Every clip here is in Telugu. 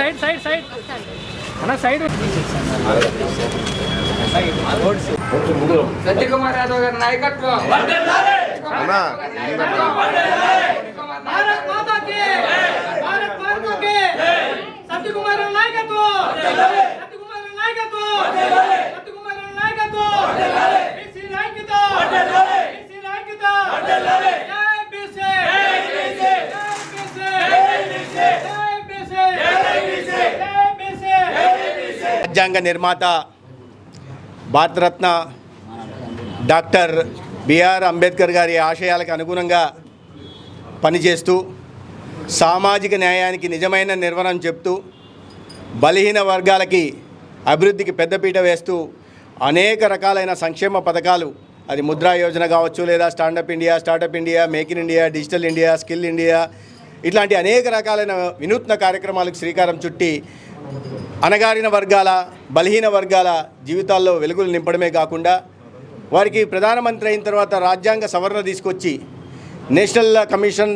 Side side side. అన్న సైడ్. సత్యకుమార్ యాదవ్ గారి నాయకత్వం. నాయకత్వం. రాజ్యాంగ నిర్మాత భారతరత్న డాక్టర్ బిఆర్ అంబేద్కర్ గారి ఆశయాలకు అనుగుణంగా పనిచేస్తూ సామాజిక న్యాయానికి నిజమైన నిర్వహణ చెప్తూ బలహీన వర్గాలకి అభివృద్ధికి పెద్దపీట వేస్తూ అనేక రకాలైన సంక్షేమ పథకాలు అది ముద్రా యోజన కావచ్చు లేదా stand up India startup India make in India digital India skill India ఇట్లాంటి అనేక రకాలైన వినూత్న కార్యక్రమాలకు శ్రీకారం చుట్టి అణగారిన వర్గాల బలహీన వర్గాల జీవితాల్లో వెలుగులు నింపడమే కాకుండా వారికి ప్రధానమంత్రి అయిన తర్వాత రాజ్యాంగ సవరణ తీసుకొచ్చి నేషనల్ కమిషన్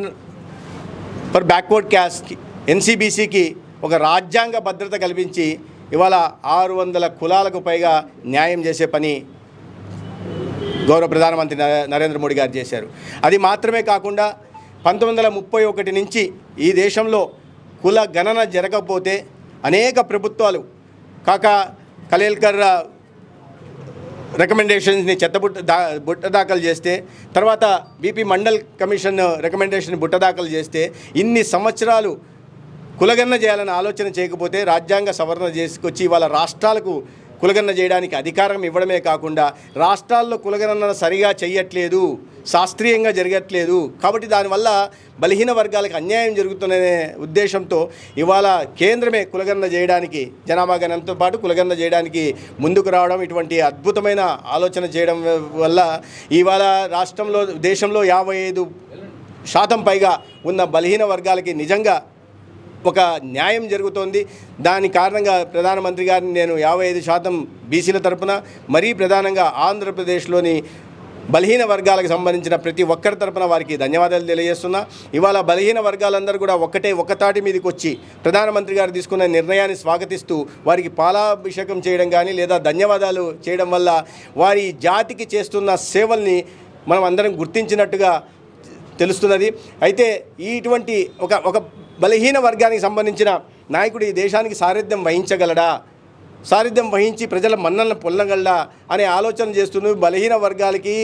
ఫర్ బ్యాక్వర్డ్ క్యాస్ట్కి ఎన్సీబీసీకి ఒక రాజ్యాంగ భద్రత కల్పించి ఇవాళ ఆరు వందల కులాలకు పైగా న్యాయం చేసే పని గౌరవ ప్రధానమంత్రి నరేంద్ర మోడీ గారు చేశారు. అది మాత్రమే కాకుండా పంతొమ్మిది వందల ముప్పై ఒకటి నుంచి ఈ దేశంలో కుల గణన జరగకపోతే అనేక ప్రభుత్వాలు. కాక కలేల్కర్ రికమెండేషన్స్ని చెత్తబుట్ట దా బుట్ట దాఖలు చేస్తే తర్వాత బీపీ మండల్ కమిషన్ రికమెండేషన్ బుట్ట దాఖలు చేస్తే ఇన్ని సంవత్సరాలు కులగన్న చేయాలని ఆలోచన చేయకపోతే రాజ్యాంగ సవరణ చేసుకొచ్చి ఇవాళ రాష్ట్రాలకు కులగన్న చేయడానికి అధికారం ఇవ్వడమే కాకుండా రాష్ట్రాల్లో కులగణన సరిగా చేయట్లేదు శాస్త్రీయంగా జరగట్లేదు. కాబట్టి దానివల్ల బలహీన వర్గాలకు అన్యాయం జరుగుతుందనే ఉద్దేశంతో ఇవాళ కేంద్రమే కులగణన చేయడానికి జనాభా గణనతో పాటు కులగణన చేయడానికి ముందుకు రావడం ఇటువంటి అద్భుతమైన ఆలోచన చేయడం వల్ల ఇవాళ రాష్ట్రంలో దేశంలో యాభై ఐదు శాతం పైగా ఉన్న బలహీన వర్గాలకి నిజంగా ఒక న్యాయం జరుగుతోంది. దాని కారణంగా ప్రధానమంత్రి గారిని నేను యాభై ఐదు శాతం బీసీల తరపున మరీ ప్రధానంగా ఆంధ్రప్రదేశ్లోని బలహీన వర్గాలకు సంబంధించిన ప్రతి ఒక్కరి తరపున వారికి ధన్యవాదాలు తెలియజేస్తున్నా. ఇవాళ బలహీన వర్గాలందరూ కూడా ఒకటే ఒక్కతాటి మీదకి వచ్చి ప్రధానమంత్రి గారు తీసుకున్న నిర్ణయాన్ని స్వాగతిస్తూ వారికి పాలాభిషేకం చేయడం కానీ లేదా ధన్యవాదాలు చేయడం వల్ల వారి జాతికి చేస్తున్న సేవల్ని మనం అందరం గుర్తించినట్టుగా తెలుస్తున్నది. అయితే ఇటువంటి ఒక ఒక బలహీన వర్గానికి సంబంధించిన నాయకుడు ఈ దేశానికి సారథ్యం వహించగలడా? సారథ్యం వహించి ప్రజల మన్నలను పొల్లగలడా అనే ఆలోచన చేస్తున్న బలహీన వర్గాలకి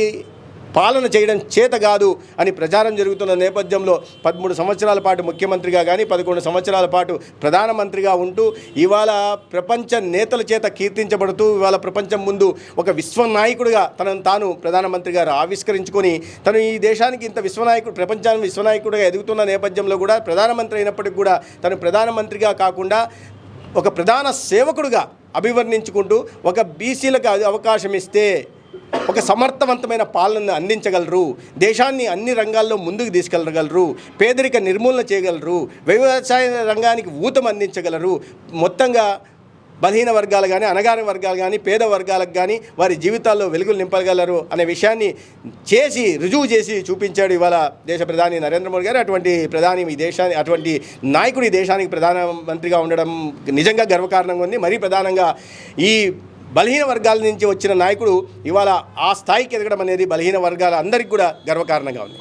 పాలన చేయడం చేత కాదు అని ప్రచారం జరుగుతున్న నేపథ్యంలో పదమూడు సంవత్సరాల పాటు ముఖ్యమంత్రిగా కానీ పదకొండు సంవత్సరాల పాటు ప్రధానమంత్రిగా ఉంటూ ఇవాళ ప్రపంచ నేతల చేత కీర్తించబడుతూ ఇవాళ ప్రపంచం ముందు ఒక విశ్వనాయకుడిగా తనను తాను ప్రధానమంత్రి గారు ఆవిష్కరించుకొని తను ఈ దేశానికి ఇంత విశ్వనాయకుడు ప్రపంచానికి విశ్వనాయకుడిగా ఎదుగుతున్న నేపథ్యంలో కూడా ప్రధానమంత్రి అయినప్పటికీ కూడా తను ప్రధానమంత్రిగా కాకుండా ఒక ప్రధాన సేవకుడుగా అభివర్ణించుకుంటూ ఒక బీసీలకు అవకాశం ఇస్తే ఒక సమర్థవంతమైన పాలనను అందించగలరు దేశాన్ని అన్ని రంగాల్లో ముందుకు తీసుకెళ్ళగలరు పేదరిక నిర్మూలన చేయగలరు వ్యవసాయ రంగానికి ఊతం అందించగలరు. మొత్తంగా బలహీన వర్గాలు కానీ అనగారిన వర్గాలు కానీ పేద వర్గాలకు కానీ వారి జీవితాల్లో వెలుగులు నింపగలరు అనే విషయాన్ని చేసి రుజువు చేసి చూపించాడు ఇవాళ దేశ ప్రధాని నరేంద్ర మోడీ గారు. అటువంటి ప్రధాని ఈ దేశాన్ని అటువంటి నాయకుడు ఈ దేశానికి ప్రధానమంత్రిగా ఉండడం నిజంగా గర్వకారణంగా ఉంది. మరీ ప్రధానంగా ఈ బలహీన వర్గాల నుంచి వచ్చిన నాయకుడు ఇవాళ ఆ స్థాయికి ఎదగడం అనేది బలహీన వర్గాల అందరికీ కూడా గర్వకారణంగా ఉంది.